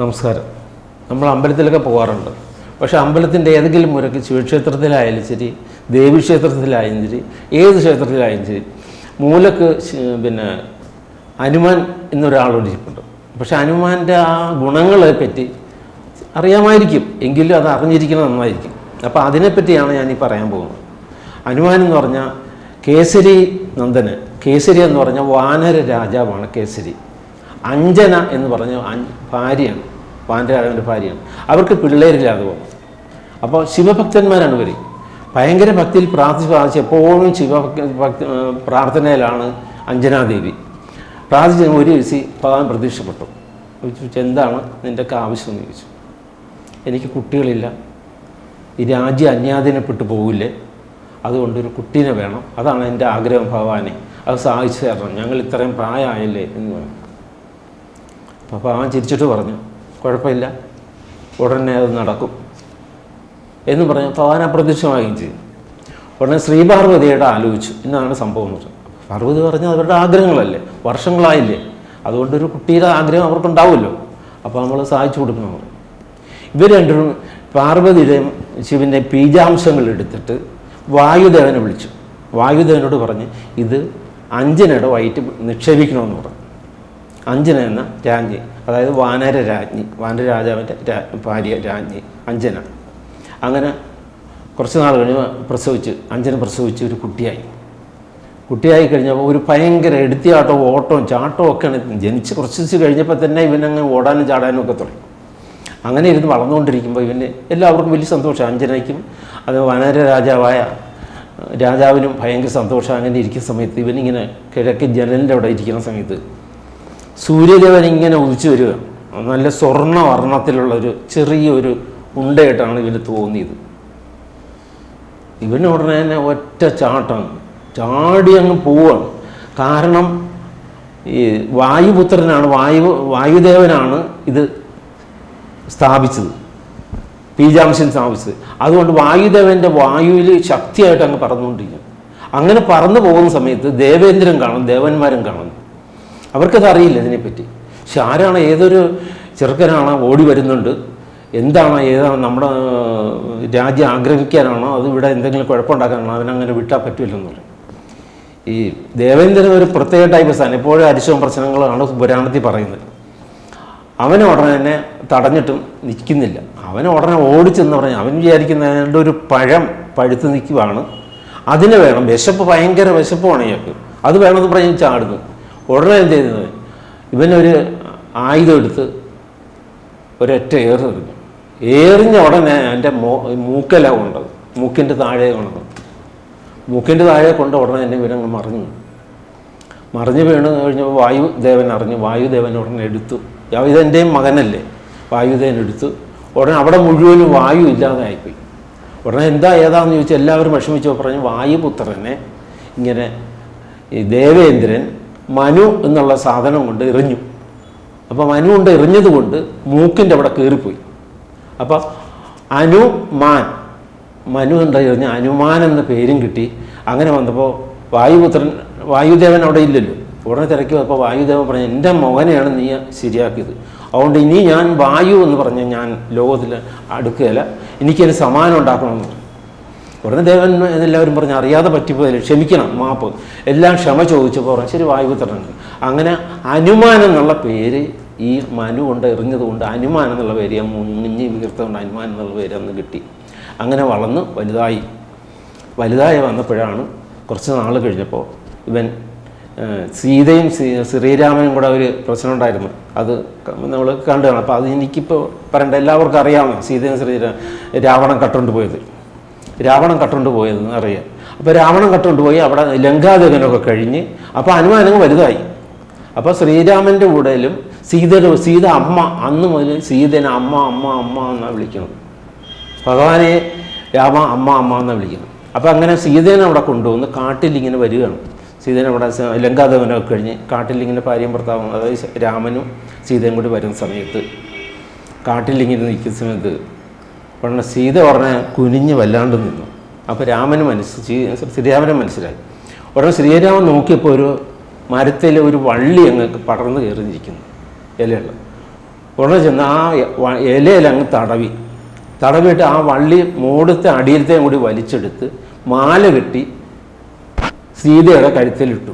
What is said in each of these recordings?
നമസ്കാരം. നമ്മൾ അമ്പലത്തിലൊക്കെ പോകാറുണ്ട് പക്ഷേ അമ്പലത്തിന്റെ ഏതെങ്കിലും മുരക്ക് ശിവക്ഷേത്രത്തിലായാലും ശരി ദേവീക്ഷേത്രത്തിലായാലും ശരി ഏത് ക്ഷേത്രത്തിലായാലും ശരി മൂലക്ക് പിന്നെ ഹനുമാൻ എന്നൊരാളോട് ഇരിപ്പുണ്ട്. പക്ഷെ ഹനുമാന്റെ ആ ഗുണങ്ങളെ പറ്റി അറിയാമായിരിക്കും. എങ്കിലും അത് അറിഞ്ഞിരിക്കുന്നത് നന്നായിരിക്കും. അപ്പോൾ അതിനെപ്പറ്റിയാണ് ഞാൻ ഈ പറയാൻ പോകുന്നത്. ഹനുമാൻ എന്ന് പറഞ്ഞാൽ കേസരി നന്ദന്. കേസരി എന്ന് പറഞ്ഞാൽ വാനര രാജാവാണ് കേസരി. അഞ്ജന എന്ന് പറഞ്ഞ ഭാര്യയാണ്. വാനരാജാവിന്റെ ഭാര്യയാണ്. അവർക്ക് പിള്ളേരില്ല പോകും. അപ്പോൾ ശിവഭക്തന്മാരാണ് ഇവർ ഭയങ്കര ഭക്തിയിൽ പ്രാർത്ഥിച്ച് പ്രാർത്ഥിച്ച് എപ്പോഴും ശിവഭക്തി ഭക്തി പ്രാർത്ഥനയിലാണ് അഞ്ജനാദേവി. പ്രാർത്ഥിച്ച് ഒരു ദിവസം ഭഗവാൻ പ്രതീക്ഷപ്പെട്ടു ചോദിച്ചു എന്താണ് നിന്റെയൊക്കെ ആവശ്യം? എന്ന് ചോദിച്ചു. എനിക്ക് കുട്ടികളില്ല. ഈ രാജ്യം അന്യാധീനപ്പെട്ടു പോകില്ലേ അതുകൊണ്ടൊരു കുട്ടീനെ വേണം. അതാണ് എന്റെ ആഗ്രഹം ഭഗവാനെ അത് സാധിച്ചു തരണം. ഞങ്ങൾ ഇത്രയും പ്രായമായല്ലേ? എന്ന് പറഞ്ഞു. അപ്പോൾ അവൻ ചിരിച്ചിട്ട് പറഞ്ഞു കുഴപ്പമില്ല. ഉടനെ അത് നടക്കും. എന്ന് പറഞ്ഞ് അവൻ അപ്രത്യക്ഷമാകുകയും ചെയ്തു. ഉടനെ ശ്രീപാർവതിയുടെ ആലോചിച്ചു എന്നാണ് സംഭവം എന്ന് പറഞ്ഞു. പാർവതി പറഞ്ഞാൽ അവരുടെ ആഗ്രഹങ്ങളല്ലേ വർഷങ്ങളായില്ലേ. അതുകൊണ്ടൊരു കുട്ടിയുടെ ആഗ്രഹം അവർക്കുണ്ടാവുമല്ലോ. അപ്പോൾ നമ്മൾ സഹായിച്ചു കൊടുക്കണം അവർ. ഇവർ രണ്ടും പാർവതിയുടെയും ശിവന്റെ ബീജാംശങ്ങൾ എടുത്തിട്ട് വായുദേവനെ വിളിച്ചു. വായുദേവനോട് പറഞ്ഞ് ഇത് അഞ്ചിനിടെ വൈറ്റ് നിക്ഷേപിക്കണമെന്ന് പറഞ്ഞു. അഞ്ജന എന്ന രാജ്ഞി. അതായത് വാനര രാജ്ഞി. വാനര രാജാവിന്റെ ഭാര്യ രാജ്ഞി അഞ്ജന. അങ്ങനെ കുറച്ച് നാൾ കഴിഞ്ഞ് പ്രസവിച്ച് അഞ്ജന പ്രസവിച്ച് ഒരു കുട്ടിയായി. കുട്ടിയായി കഴിഞ്ഞപ്പോൾ ഒരു ഭയങ്കര എടുത്തിയാട്ടവും ഓട്ടവും ചാട്ടവും ഒക്കെയാണ് ജനിച്ച് കുറച്ച് ദിവസം കഴിഞ്ഞപ്പോൾ തന്നെ ഇവനങ്ങ് ഓടാനും ചാടാനും ഒക്കെ തുടങ്ങി. അങ്ങനെ ഇരുന്ന് വളർന്നുകൊണ്ടിരിക്കുമ്പോൾ ഇവന് എല്ലാവർക്കും വലിയ സന്തോഷം. അഞ്ജനയ്ക്കും അത് വനര രാജാവായ രാജാവിനും ഭയങ്കര സന്തോഷം. അങ്ങനെ ഇരിക്കുന്ന സമയത്ത് ഇവനിങ്ങനെ കിഴക്ക് ജനലിന്റെ അവിടെ ഇരിക്കുന്ന സമയത്ത് സൂര്യദേവൻ ഇങ്ങനെ ഉദിച്ചു വരിക. നല്ല സ്വർണ വർണത്തിലുള്ള ഒരു ചെറിയൊരു ഉണ്ടയായിട്ടാണ് ഇവന് തോന്നിയത്. ഇവന് ഉടനെ തന്നെ ഒറ്റ ചാട്ടാണ് ചാടി അങ്ങ് പോവാണ്. കാരണം ഈ വായുപുത്രനാണ് വായു വായുദേവനാണ് ഇത് സ്ഥാപിച്ചത്. പീജാംശൻ സ്ഥാപിച്ചത്. അതുകൊണ്ട് വായുദേവന്റെ വായുവിൽ ശക്തിയായിട്ട് അങ്ങ് പറന്നുകൊണ്ടിരിക്കും അങ്ങനെ പറന്നു പോകുന്ന സമയത്ത് ദേവേന്ദ്രൻ കാണും ദേവന്മാരും കാണും. അവർക്കത് അറിയില്ല ഇതിനെപ്പറ്റി. പക്ഷെ ആരാണ് ഏതൊരു ചെറുക്കനാണ് ഓടി വരുന്നുണ്ട് എന്താണ് ഏതാണ് നമ്മുടെ രാജ്യം ആഗ്രഹിക്കാനാണോ അത് ഇവിടെ എന്തെങ്കിലും കുഴപ്പമുണ്ടാക്കാനാണോ അവനങ്ങനെ വിട്ടാൽ പറ്റില്ലെന്ന് പറയും. ഈ ദേവേന്ദ്രൻ ഒരു പ്രത്യേക ടൈപ്പ് സാധനം. എപ്പോഴും അരിശവും പ്രശ്നങ്ങളാണ് പുരാണത്തിൽ പറയുന്നത്. അവനെ ഉടനെ തന്നെ തടഞ്ഞിട്ടും നിൽക്കുന്നില്ല. അവനെ ഉടനെ ഓടിച്ചെന്ന് പറഞ്ഞാൽ അവൻ വിചാരിക്കുന്ന അതിന്റെ ഒരു പഴം പഴുത്ത് നിൽക്കുവാണ്. അതിന് വേണം വിശപ്പ് ഭയങ്കര വിശപ്പുമാണ് ഇയാൾക്ക്. അത് വേണമെന്ന് പറഞ്ഞ് ചാടുന്നു. ഉടനെ എന്ത് ചെയ്യുന്നത്? ഇവനൊരു ആയുധം എടുത്ത് ഒരൊറ്റ ഏറിഞ്ഞ ഉടനെ എന്റെ മോ മൂക്കല കൊണ്ടത്. മൂക്കിന്റെ താഴെ കൊണ്ടത്. മൂക്കിന്റെ താഴെ കൊണ്ട് ഉടനെ എന്റെ ഇവനങ്ങ് മറിഞ്ഞു. മറിഞ്ഞു വീണ് കഴിഞ്ഞപ്പോൾ വായുദേവൻ അറിഞ്ഞു. വായുദേവൻ ഉടനെ എടുത്തു. ഇതെന്റെയും മകനല്ലേ? വായുദേവൻ എടുത്തു. ഉടനെ അവിടെ മുഴുവനും വായു ഇല്ലാതെ ആയിപ്പോയി ഉടനെ എന്താ ഏതാന്ന് ചോദിച്ചാൽ എല്ലാവരും വിഷമിച്ചോ പറഞ്ഞു വായുപുത്രനെ ഇങ്ങനെ ഈ ദേവേന്ദ്രൻ മനു എന്നുള്ള സാധനം കൊണ്ട് എറിഞ്ഞു. അപ്പോൾ മനു കൊണ്ട് എറിഞ്ഞത് കൊണ്ട് മൂക്കിന്റെ അവിടെ കയറിപ്പോയി അപ്പോൾ അനുമാൻ മനു എന്താ എറിഞ്ഞ? അനുമാൻ എന്ന പേരും കിട്ടി. അങ്ങനെ വന്നപ്പോൾ വായുപുത്രൻ വായുദേവൻ അവിടെ ഇല്ലല്ലോ. ഉടനെ തിരക്കി വന്നപ്പോൾ വായുദേവൻ പറഞ്ഞു എന്റെ മകനെയാണ് നീ ശരിയാക്കിയത്. അതുകൊണ്ട് ഇനി ഞാൻ വായു എന്ന് പറഞ്ഞ് ഞാൻ ലോകത്തിൽ അടുക്കുകയില്ല എനിക്കതിന് സമാനം ഉണ്ടാക്കണമെന്ന്. ഉടനെ ദേവൻ എല്ലാവരും പറഞ്ഞു അറിയാതെ പറ്റിപ്പോയില്ല ക്ഷമിക്കണം മാപ്പ്. എല്ലാം ക്ഷമ ചോദിച്ചപ്പോൾ പറഞ്ഞു ശരി വായുപുത്രനാണ് അങ്ങനെ അനുമാനം എന്നുള്ള പേര് ഈ മനു കൊണ്ട് എറിഞ്ഞതുകൊണ്ട് അനുമാനം എന്നുള്ള പേര് ഞാൻ മുങ്ങിഞ്ഞ് വീർത്തുകൊണ്ട് അനുമാനം എന്നുള്ള പേര് അന്ന് കിട്ടി. അങ്ങനെ വളർന്ന് വലുതായി. വലുതായി വന്നപ്പോഴാണ് കുറച്ച് നാൾ കഴിഞ്ഞപ്പോൾ ഇവൻ സീതയും ശ്രീ- ശ്രീരാമനും കൂടെ ഒരു പ്രശ്നം ഉണ്ടായിരുന്നു. അത് നമ്മൾ കണ്ടതാണ്. അപ്പോൾ അത് എനിക്കിപ്പോൾ പറയേണ്ട എല്ലാവർക്കും അറിയാമോ സീതയും ശ്രീരാ രാവണൻ കട്ടുകൊണ്ട് പോയത്. രാവണൻ കട്ടുകൊണ്ട് പോയതെന്ന് അറിയാം അപ്പോൾ രാവണൻ കട്ടുകൊണ്ട് പോയി അവിടെ ലങ്കാദേവനൊക്കെ കഴിഞ്ഞ് അപ്പോൾ ഹനുമാനങ്ങ് വലുതായി. അപ്പോൾ ശ്രീരാമന്റെ കൂടെയും സീതയുടെ സീത അമ്മ അന്ന് മുതൽ സീതനെ അമ്മ അമ്മ അമ്മ എന്നാണ് വിളിക്കുന്നത്. ഭഗവാനെ രാമ അമ്മ അമ്മ എന്നാണ് വിളിക്കുന്നത്. അപ്പോൾ അങ്ങനെ സീതേനെ അവിടെ കൊണ്ടുവന്ന് കാട്ടിലിങ്ങനെ വരികയാണ്. സീതേനെ അവിടെ ലങ്കാദേവനൊക്കെ കഴിഞ്ഞ് കാട്ടിലിങ്ങനെ ഭാര്യയും ഭർത്താവും അതായത് രാമനും സീതയും കൂടി വരുന്ന സമയത്ത് കാട്ടിലിങ്ങനെ നിൽക്കുന്ന സമയത്ത് ഉടനെ സീത ഉടനെ കുനിഞ്ഞ് വല്ലാണ്ട് നിന്നു. അപ്പോൾ രാമന് മനസ്സി ശ്രീരാമനെ മനസ്സിലായി. ഉടനെ ശ്രീരാമൻ നോക്കിയപ്പോൾ ഒരു മരത്തിൽ ഒരു വള്ളി അങ്ങ് പടർന്ന് കയറിഞ്ഞിരിക്കുന്നു ഇലയുള്ള. ഉടനെ ചെന്ന് ആ ഇലയിൽ അങ്ങ് തടവി. തടവിയിട്ട് ആ വള്ളി മൂടത്തെ അടിയിലത്തെയും കൂടി വലിച്ചെടുത്ത് മാല കെട്ടി സീതയുടെ കഴുത്തിലിട്ടു.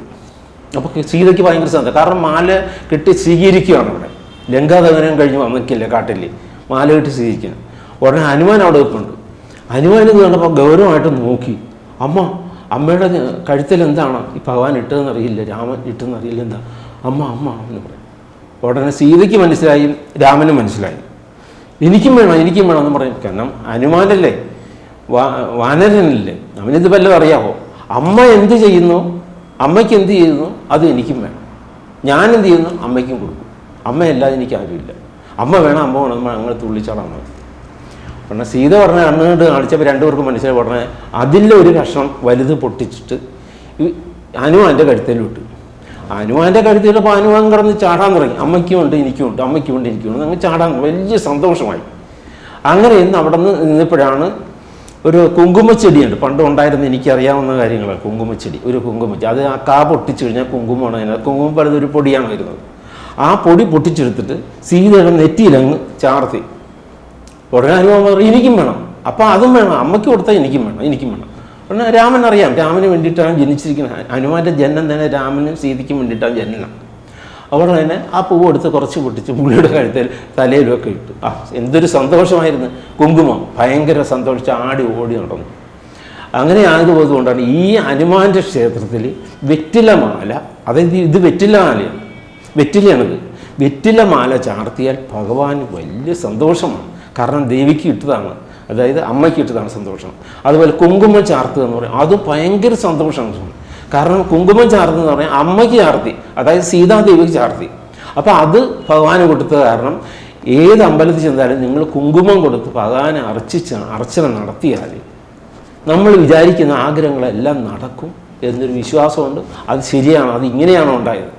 അപ്പോൾ സീതയ്ക്ക് ഭയങ്കര സന്ത കാരണം മാല കെട്ടി സ്വീകരിക്കുകയാണ് അവിടെ. ലങ്കാദഹനം കഴിഞ്ഞ് വന്നിക്കില്ല കാട്ടിൽ മാല കെട്ടി സ്വീകരിക്കണം. ഉടനെ ഹനുമാൻ അവിടെ നിൽപ്പുണ്ട്. ഹനുമാൻ ഇത് കണ്ടപ്പോൾ ഗൗരവമായിട്ട് നോക്കി. അമ്മ അമ്മയുടെ കഴുത്തിൽ എന്താണ്? ഈ ഭഗവാൻ ഇട്ടതെന്ന് അറിയില്ല രാമൻ ഇട്ടെന്ന് അറിയില്ല. എന്താ? അമ്മ അമ്മ എന്ന് പറയും. ഉടനെ സീതയ്ക്ക് മനസ്സിലായി രാമനും മനസ്സിലായി. എനിക്കും വേണം എനിക്കും വേണം എന്ന് പറയും. കാരണം ഹനുമാനല്ലേ? വാ വാനരനല്ലേ? അവനിത് വല്ലതും അറിയാമോ അമ്മ എന്ത് ചെയ്യുന്നു? അമ്മയ്ക്ക് എന്ത് ചെയ്യുന്നു? അത് എനിക്കും വേണം. ഞാൻ എന്ത് ചെയ്യുന്നു? അമ്മയ്ക്കും കൊടുക്കും. അമ്മയല്ലാതെ എനിക്ക് ആരുമില്ല. അമ്മ വേണം അമ്മ വേണം നമ്മൾ അങ്ങനെ തുള്ളിച്ചാടാൻ മതി. ഉടനെ സീത പറഞ്ഞ കണ്ണുകൊണ്ട് കാണിച്ചപ്പോൾ രണ്ടുപേർക്കും മനസ്സിലായി. ഉടനെ അതിലെ ഒരു കഷ്ണം വലുത് പൊട്ടിച്ചിട്ട് ഹനുമാന്റെ കഴുത്തിൽ വിട്ടു ഹനുമാന്റെ കഴുത്തിലപ്പോൾ ഹനുമാൻ കിടന്ന് ചാടാൻ തുടങ്ങി. അമ്മയ്ക്കും ഉണ്ട് എനിക്കും ഉണ്ട് അമ്മയ്ക്കും ഉണ്ട് എനിക്കും ഉണ്ട്. അങ്ങ് ചാടാൻ വലിയ സന്തോഷമായി. അങ്ങനെ ഇന്ന് അവിടെ നിന്ന് നിന്നപ്പോഴാണ് ഒരു കുങ്കുമച്ചെടിയുണ്ട് പണ്ട് ഉണ്ടായിരുന്ന എനിക്കറിയാവുന്ന കാര്യങ്ങളാണ് കുങ്കുമച്ചെടി. ഒരു കുങ്കുമച്ചെടി. അത് ആ കാ പൊട്ടിച്ചു കഴിഞ്ഞാൽ കുങ്കുമമാണ് അതിനകത്ത്. കുങ്കുമം പലതൊരു പൊടിയാണ് വരുന്നത്. ആ പൊടി പൊട്ടിച്ചെടുത്തിട്ട് സീതയുടെ നെറ്റിയിലങ്ങ് ചാർത്തി. ഉടനെ ഹനുമാൻ പറഞ്ഞു എനിക്കും വേണം. അപ്പം അതും വേണം. അമ്മയ്ക്ക് കൊടുത്താൽ എനിക്കും വേണം എനിക്കും വേണം. ഉടനെ രാമൻ അറിയാം. രാമന് വേണ്ടിയിട്ടാണ് ജനിച്ചിരിക്കുന്നത്. ഹനുമാന്റെ ജനനം തന്നെ രാമനും സീതയ്ക്കും വേണ്ടിയിട്ടാണ് ജനനം. അവിടെ തന്നെ ആ പൂവ് എടുത്ത് കുറച്ച് പൊട്ടിച്ച് പുള്ളിയുടെ കഴുത്തിൽ തലയിലൊക്കെ ഇട്ടു. ആ എന്തൊരു സന്തോഷമായിരുന്നു. കുങ്കുമം ഭയങ്കര സന്തോഷിച്ച് ആടി ഓടി നടന്നു. അങ്ങനെ ആയതുകൊണ്ടാണ് ഈ ഹനുമാന്റെ ക്ഷേത്രത്തിൽ വെറ്റിലമാല അതായത് ഇത് വെറ്റിലമാലയാണ് വെറ്റിലയാണിത്. വെറ്റിലമാല ചാർത്തിയാൽ ഭഗവാൻ വലിയ സന്തോഷമാണ്. കാരണം ദേവിക്ക് ഇട്ടതാണ്. അതായത് അമ്മയ്ക്ക് ഇട്ടതാണ് സന്തോഷം. അതുപോലെ കുങ്കുമം ചാർത്തുക എന്ന് പറയും. അത് ഭയങ്കര സന്തോഷമാണ് കാരണം കുങ്കുമം ചാർത്തുന്ന പറഞ്ഞാൽ അമ്മയ്ക്ക് ചാർത്തി. അതായത് സീതാദേവിക്ക് ചാർത്തി. അപ്പോൾ അത് ഭഗവാന് കൊടുത്തത് കാരണം ഏത് അമ്പലത്തിൽ ചെന്നാലും നിങ്ങൾ കുങ്കുമം കൊടുത്ത് ഭഗവാനെ അർച്ചിച്ച അർച്ചന നടത്തിയാൽ നമ്മൾ വിചാരിക്കുന്ന ആഗ്രഹങ്ങളെല്ലാം നടക്കും എന്നൊരു വിശ്വാസമുണ്ട്. അത് ശരിയാണ്. അത് ഇങ്ങനെയാണ് ഉണ്ടായത്.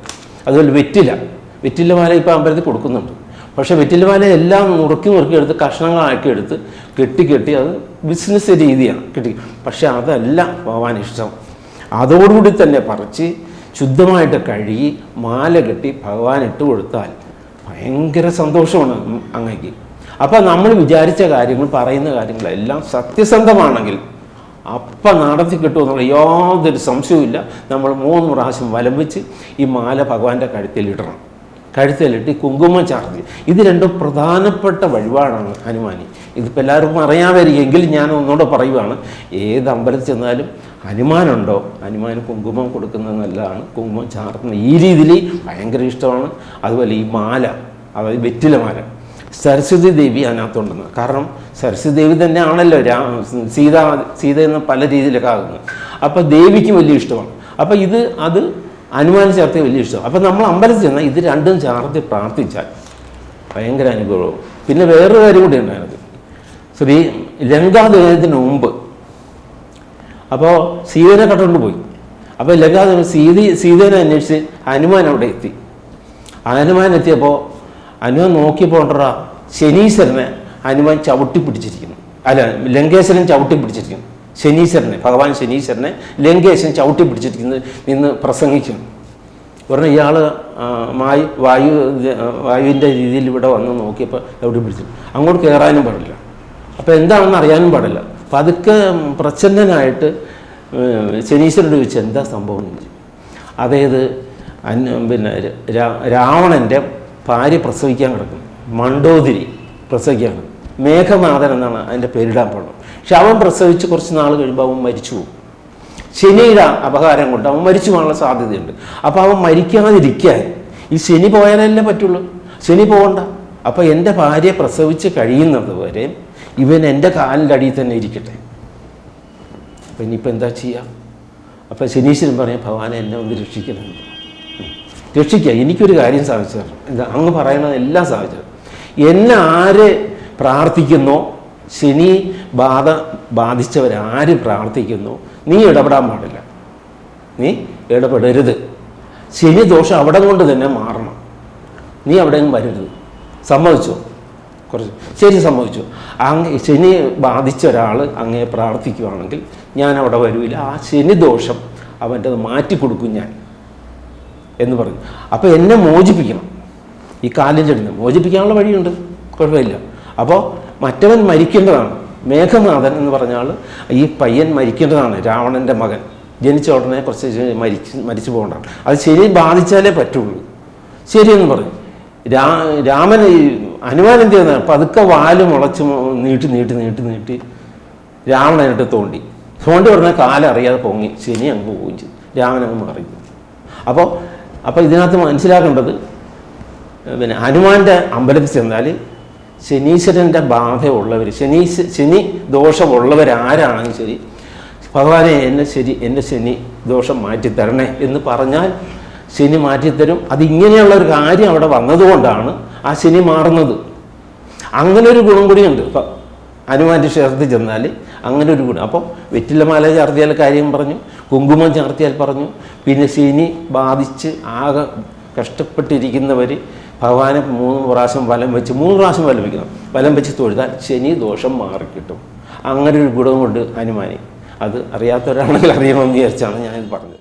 അതുപോലെ വെറ്റില. വെറ്റിലമാല ഇപ്പോൾ അമ്പലത്തിൽ കൊടുക്കുന്നുണ്ട്. പക്ഷേ വെറ്റിലമാല എല്ലാം നുറുക്കി നുറുക്കി എടുത്ത് കഷ്ണങ്ങളാക്കി എടുത്ത് കെട്ടി കെട്ടി അത് ബിസിനസ് രീതിയാണ്. കെട്ടി. പക്ഷേ അതല്ല ഭഗവാൻ ഇഷ്ടം. അതോടുകൂടി തന്നെ പറിച്ച് ശുദ്ധമായിട്ട് കഴുകി മാല കെട്ടി ഭഗവാൻ ഇട്ട് കൊടുത്താൽ ഭയങ്കര സന്തോഷമാണ് അങ്ങേക്ക്. അപ്പം നമ്മൾ വിചാരിച്ച കാര്യങ്ങൾ പറയുന്ന കാര്യങ്ങളെല്ലാം സത്യസന്ധമാണെങ്കിൽ അപ്പം നടത്തി കിട്ടുമെന്നുള്ള യാതൊരു സംശയവുമില്ല. നമ്മൾ മൂന്ന് പ്രാവശ്യം വലം വെച്ച് ഈ മാല ഭഗവാന്റെ കഴുത്തിൽ ഇടണം. കഴുത്തിലിട്ട് കുങ്കുമം ചാർത്തി. ഇത് രണ്ടും പ്രധാനപ്പെട്ട വഴിപാടാണ് ഹനുമാനി. ഇതിപ്പോൾ എല്ലാവർക്കും അറിയാമായിരിക്കും ഞാൻ ഒന്നുകൂടെ പറയുവാണ്. ഏത് അമ്പലത്തിൽ ചെന്നാലും ഹനുമാനുണ്ടോ? ഹനുമാൻ കുങ്കുമം കൊടുക്കുന്നത് നല്ലതാണ്. കുങ്കുമം ചാർത്തുന്ന ഈ രീതിയിൽ ഭയങ്കര ഇഷ്ടമാണ്. അതുപോലെ ഈ മാല അതായത് വെറ്റില മാല. സരസ്വതി ദേവി അതിനകത്തുണ്ടെന്ന് കാരണം സരസ്വതി ദേവി തന്നെയാണല്ലോ രാ സീത സീത എന്ന് പല രീതിയിലൊക്കെ ആകുന്നത്. അപ്പോൾ ദേവിക്ക് വലിയ ഇഷ്ടമാണ്. അപ്പോൾ ഇത് അത് ഹനുമാൻ ചേർത്ത് വലിയ ഇഷ്ടം. അപ്പം നമ്മൾ അമ്പലത്തിൽ ചെന്നാൽ ഇത് രണ്ടും ചേർത്ത് പ്രാർത്ഥിച്ചാൽ ഭയങ്കര അനുഭവം പിന്നെ വേറൊരു കാര്യം കൂടി ഉണ്ടായിരുന്നു. ശ്രീ ലങ്കാദഹനത്തിന് മുമ്പ് അപ്പോൾ സീതനെ കട്ടുകൊണ്ട് പോയി. അപ്പോൾ ലങ്കാദേവൻ സീതി സീതനെ അന്വേഷിച്ച് ഹനുമാൻ അവിടെ എത്തി. ഹനുമാൻ എത്തിയപ്പോൾ ഹനുമാൻ നോക്കിയപ്പോൾ ഉണ്ടടാ ശനീശ്വരനെ ഹനുമാൻ ചവിട്ടി പിടിച്ചിരിക്കുന്നു അല്ല ലങ്കേശ്വരൻ ചവിട്ടി പിടിച്ചിരിക്കുന്നു ശനീശ്വരനെ ഭഗവാൻ ശനീശ്വരനെ ലങ്കേശൻ ചവിട്ടി പിടിച്ചിരിക്കുന്നത് നിന്ന് പ്രസംഗിച്ചു പറഞ്ഞ ഇയാൾ മായി വായു വായുവിന്റെ രീതിയിൽ ഇവിടെ വന്ന് നോക്കിയപ്പോൾ എവിടെ പിടിച്ചു അങ്ങോട്ട് കയറാനും പാടില്ല. അപ്പോൾ എന്താണെന്ന് അറിയാനും പാടില്ല. അപ്പം അതൊക്കെ പ്രച്ഛന്നനായിട്ട് ശനീശ്വരനോട് ചോദിച്ചു എന്താ സംഭവം? എന്ന് ചോദിച്ചു. അതായത് പിന്നെ രാവണന്റെ ഭാര്യ പ്രസവിക്കാൻ കിടക്കുന്നു. മണ്ടോതിരി പ്രസവിക്കാൻ കിടക്കും മേഘനാഥൻ എന്നാണ് അതിന്റെ പേരിടാൻ പോകുന്നത്. പക്ഷെ അവൻ പ്രസവിച്ച് കുറച്ച് നാൾ കഴിയുമ്പോൾ അവൻ മരിച്ചു പോകും. ശനിയുടെ അപകാരം കൊണ്ട് അവൻ മരിച്ചു പോകാനുള്ള സാധ്യതയുണ്ട്. അപ്പോൾ അവൻ മരിക്കാതിരിക്കാൻ ഈ ശനി പോയാലല്ലേ പറ്റുള്ളൂ? ശനി പോകണ്ട അപ്പോൾ എന്റെ ഭാര്യ പ്രസവിച്ച് കഴിയുന്നത് വരെ ഇവൻ എന്റെ കാലിന്റെ അടിയിൽ തന്നെ ഇരിക്കട്ടെ. അപ്പം ഇനിയിപ്പോൾ എന്താ ചെയ്യുക അപ്പം ശനീശ്വരൻ പറയാം ഭഗവാൻ എന്നെ ഒന്ന് രക്ഷിക്കുന്നുണ്ട് രക്ഷിക്കുക എനിക്കൊരു കാര്യം സാധിച്ചു എന്താ അങ്ങ് പറയണതെല്ലാം സാധിച്ചു. എന്നെ ആര് പ്രാർത്ഥിക്കുന്നോ. ശനി ബാധ ബാധിച്ചവരാര് പ്രാർത്ഥിക്കുന്നു. നീ ഇടപെടാൻ പാടില്ല. നീ ഇടപെടരുത്. ശനി ദോഷം അവിടെ കൊണ്ട് തന്നെ മാറണം. നീ അവിടെയും വരരുത്. സമ്മതിച്ചു? കുറച്ച് ശരി സമ്മതിച്ചു. അങ്ങ് ശനി ബാധിച്ച ഒരാൾ അങ്ങേ പ്രാർത്ഥിക്കുവാണെങ്കിൽ ഞാൻ അവിടെ വരൂല. ആ ശനി ദോഷം അവന്റെത് മാറ്റി കൊടുക്കും ഞാൻ എന്ന് പറഞ്ഞു. അപ്പോൾ എന്നെ മോചിപ്പിക്കണം. ഈ കാലിന്റെ അടുത്ത് മോചിപ്പിക്കാനുള്ള വഴിയുണ്ട്. കുഴപ്പമില്ല. അപ്പോൾ മറ്റവൻ മരിക്കേണ്ടതാണ്. മേഘനാഥൻ എന്ന് പറഞ്ഞാൽ ഈ പയ്യൻ മരിക്കേണ്ടതാണ് രാവണന്റെ മകൻ. ജനിച്ച ഉടനെ കുറച്ച് മരിച്ച് മരിച്ചു പോകേണ്ടതാണ്. അത് ശരി ബാധിച്ചാലേ പറ്റുള്ളൂ. ശരിയെന്ന് പറഞ്ഞു രാ രാമൻ ഈ ഹനുമാൻ ചെയ്യുന്ന? പതുക്കെ വാൽ മുളച്ച് നീട്ടി നീട്ടി നീട്ടി നീട്ടി രാവണനായിട്ട് തോണ്ടി. തോണ്ടി ഉടനെ കാലറിയാതെ പൊങ്ങി. ശനി അങ്ങ് പോവുകയും ചെയ്തു. രാമൻ അങ്ങ് മാറി. അപ്പോൾ അപ്പോൾ ഇതിനകത്ത് മനസ്സിലാക്കേണ്ടത് പിന്നെ ഹനുമാന്റെ അമ്പലത്തിൽ ചെന്നാൽ ശനീശ്വരന്റെ ബാധയുള്ളവർ ശനി ശനി ദോഷമുള്ളവരാരാണെങ്കിൽ ശരി ഭഗവാനെ എന്നെ ശരി എന്റെ ശനി ദോഷം മാറ്റിത്തരണേ എന്ന് പറഞ്ഞാൽ ശനി മാറ്റിത്തരും അതിങ്ങനെയുള്ള ഒരു കാര്യം അവിടെ വന്നതുകൊണ്ടാണ് ആ ശനി മാറുന്നത്. അങ്ങനെ ഒരു ഗുണം കൂടിയുണ്ട്. ഇപ്പം ഹനുമാന്റെ ക്ഷേത്രത്തിൽ ചെന്നാൽ അങ്ങനെ ഒരു ഗുണം. അപ്പോൾ വെറ്റിലമാല ചാർത്തിയാൽ കാര്യം പറഞ്ഞു കുങ്കുമം ചാർത്തിയാൽ പറഞ്ഞു. പിന്നെ ശനി ബാധിച്ച് ആകെ കഷ്ടപ്പെട്ടിരിക്കുന്നവർ ഭഗവാനെ മൂന്ന് പ്രാവശ്യം വലം വെച്ച് മൂന്ന് പ്രാവശ്യം വലം വയ്ക്കണം വലം വെച്ച് തൊഴുതാൽ ശനി ദോഷം മാറിക്കിട്ടും. അങ്ങനെ ഒരു ഗുണമുണ്ട് ഹനുമാനെ. അത് അറിയാത്തവരാണെങ്കിൽ അറിയണമെന്ന് വിചാരിച്ചാണ് ഞാനിത് പറഞ്ഞത്.